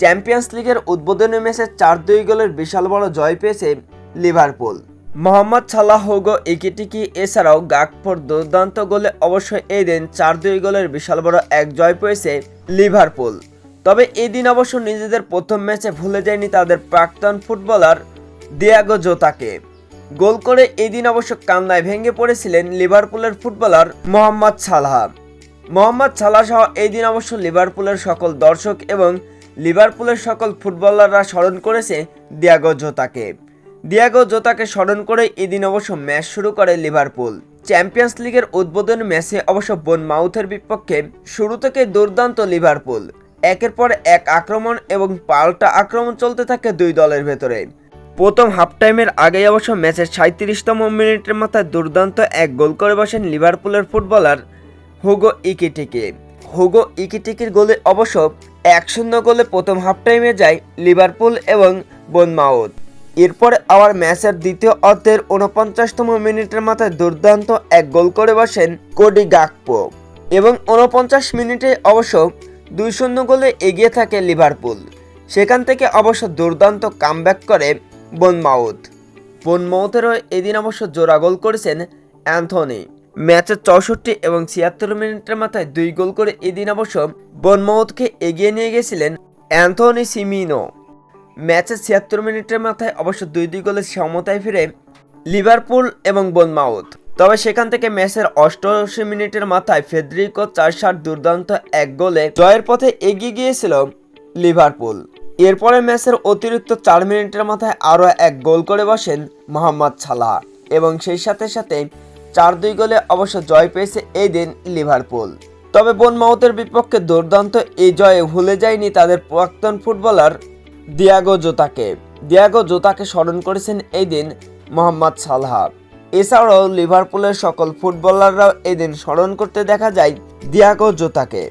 Champions লিগের উদ্বোধনী ম্যাচে চার দুই গোলের বিশাল বড় জয় পেয়েছে লিভারপুল। মোহাম্মদ সাল্লাহ হোগো ইকিটিকি এছাড়াও গাকফোর দুর্দান্ত গোলে অবশ্যই এই দিন চার দুই গোলের বিশাল বড় এক জয় পেয়েছে লিভারপুল। তবে এই দিন অবশ্য নিজেদের প্রথম ম্যাচে ভুলে যায়নি তাদের প্রাক্তন ফুটবলার দিয়াগো জোতাকে। গোল করে এই দিন অবশ্য কান্নায় ভেঙে পড়েছিলেন লিভারপুলের footballer Mohamed Salah. Mohamed Salah সহ এই দিন অবশ্য লিভারপুলের সকল দর্শক এবং লিভারপুলের সকল ফুটবলাররা স্মরণ করেছে দিয়াগো জোতাকে। দিয়াগো জোতাকে স্মরণ করে এদিন অবশ্য ম্যাচ শুরু করে লিভারপুল। চ্যাম্পিয়ন্স লিগের উদ্বোধন ম্যাচে অবশ্য বোন মাউথের বিপক্ষে শুরু থেকে দুর্দান্ত লিভারপুল। একের পর এক আক্রমণ এবং পাল্টা আক্রমণ চলতে থাকে দুই দলের ভেতরে। প্রথম হাফ টাইমের আগেই অবশ্য ম্যাচের সাঁত্রিশতম মিনিটের মাথায় দুর্দান্ত এক গোল করে বসেন লিভারপুলের ফুটবলার হুগো ইকিটিকে। হুগো ইকিটিকির গোলে অবশ্য এক শূন্য গোলে প্রথম হাফ টাইমে যায় লিভারপুল এবং বোনমাউথ। এরপরে আবার ম্যাচের দ্বিতীয় অর্ধের উনপঞ্চাশতম মিনিটের মাথায় দুর্দান্ত এক গোল করে বসেন কোডি গাকপো। এবং উনপঞ্চাশ মিনিটে অবশ্য দুই শূন্য গোলে এগিয়ে থাকে লিভারপুল। সেখান থেকে অবশ্য দুর্দান্ত কামব্যাক করে বনমাউথ। বনমাউথেরও এদিন অবশ্য জোড়া গোল করেছেন অ্যান্থনি। ম্যাচের চৌষট্টি এবং ছিয়াত্তর মিনিটের মাথায় দুই গোল করে এদিন অবশ্য বনমাউথকে এগিয়ে নিয়ে গেছিলেন অ্যান্থনি সিমিনো। ম্যাচের ছিয়াত্তর মিনিটের মাথায় অবশ্য দুই দুই গোলের সমতায় ফিরে লিভারপুল এবং বনমাউথ। তবে সেখান থেকে ম্যাচের অষ্টআশি মিনিটের মাথায় ফেদ্রিকো চার ষাট দুর্দান্ত এক গোলে জয়ের পথে এগিয়ে গিয়েছিল লিভারপুল। এরপরে ম্যাচের অতিরিক্ত চার মিনিটের মাথায় আরও এক গোল করে বসেন মোহাম্মদ সালাহ এবং সেই সাথে সাথে চার দুই গোলে অবশ্য জয় পেয়েছে এই দিন লিভারপুল। তবে বনমাউথের বিপক্ষে দুর্দান্ত এই জয়ে ভুলে যায়নি তাদের প্রাক্তন ফুটবলার দিয়াগো জোতাকে। দিয়াগো জোতাকে স্মরণ করেছেন এই দিন মোহাম্মদ সালহা। এছাড়াও লিভারপুলের সকল ফুটবলাররাও এদিন স্মরণ করতে দেখা যায় দিয়াগো জোতাকে।